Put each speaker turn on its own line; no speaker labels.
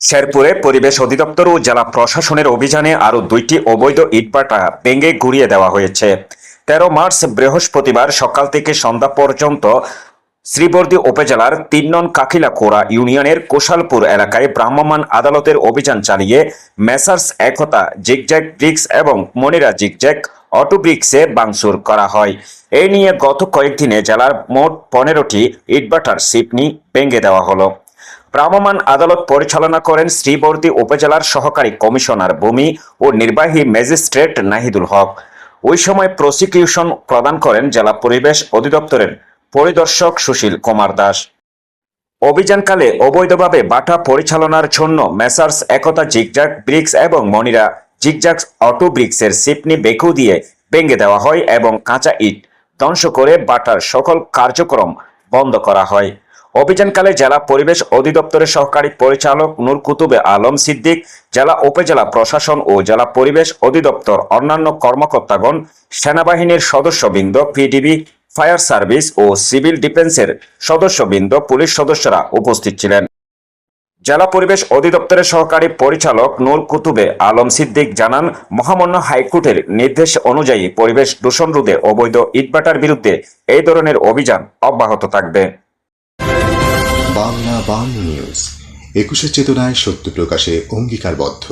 শেরপুরে পরিবেশ অধিদপ্তর ও জেলা প্রশাসনের অভিযানে আরও দুইটি অবৈধ ইটপাটা ভেঙে ঘুরিয়ে দেওয়া হয়েছে। তেরো মার্চ বৃহস্পতিবার সকাল থেকে সন্ধ্যা পর্যন্ত শ্রীবর্দী উপজেলার তিন নং কাকিলাকোড়া ইউনিয়নের কোশালপুর এলাকায় ভ্রাম্যমাণ আদালতের অভিযান চালিয়ে মেসার্স একতা জিগজ্যাক ব্রিক্স এবং মনিরা জিগজ্যাক অটো ব্রিক্সে বাংসুর করা হয়। এই নিয়ে গত কয়েকদিনে জেলার মোট পনেরোটি ইটবাটার সিপনি ভেঙে দেওয়া হলো। ভ্রাম্যমাণ আদালত পরিচালনা করেন শ্রীবর্দী উপজেলার সহকারী কমিশনার ভূমি ও নির্বাহী ম্যাজিস্ট্রেট নাহিদুল হক। ওই সময় প্রসিকিউশন প্রদান করেন জেলা পরিবেশ অধিদপ্তরের পরিদর্শক সুশীল কুমার দাস। অভিযানকালে অবৈধভাবে বাটা পরিচালনার জন্য মেসার্স একতা জিগজাক ব্রিক্স এবং মনিরা জিগজাক অটো ব্রিক্সের সিপনি বেকু দিয়ে ভেঙে দেওয়া হয় এবং কাঁচা ইট ধ্বংস করে বাটার সকল কার্যক্রম বন্ধ করা হয়। অভিযানকালে জেলা পরিবেশ অধিদপ্তরের সহকারী পরিচালক নূর কুতুবে আলম সিদ্দিক, জেলা উপজেলা প্রশাসন ও জেলা পরিবেশ অধিদপ্তর অন্যান্য কর্মকর্তাগণ, সেনাবাহিনীর সদস্যবৃন্দ, পিডিবি ফায়ার সার্ভিস ও সিভিল ডিফেন্সের সদস্যবৃন্দ, পুলিশ সদস্যরা উপস্থিত ছিলেন। জেলা পরিবেশ অধিদপ্তরের সহকারী পরিচালক নূর কুতুবে আলম সিদ্দিক জানান, মহামান্য হাইকোর্টের নির্দেশ অনুযায়ী পরিবেশ দূষণ রোধে অবৈধ ইটভাটার বিরুদ্ধে এই ধরনের অভিযান অব্যাহত থাকবে।
বাংলা বাংলা নিউজ একুশে চেতনায় সত্য প্রকাশে অঙ্গীকারবদ্ধ।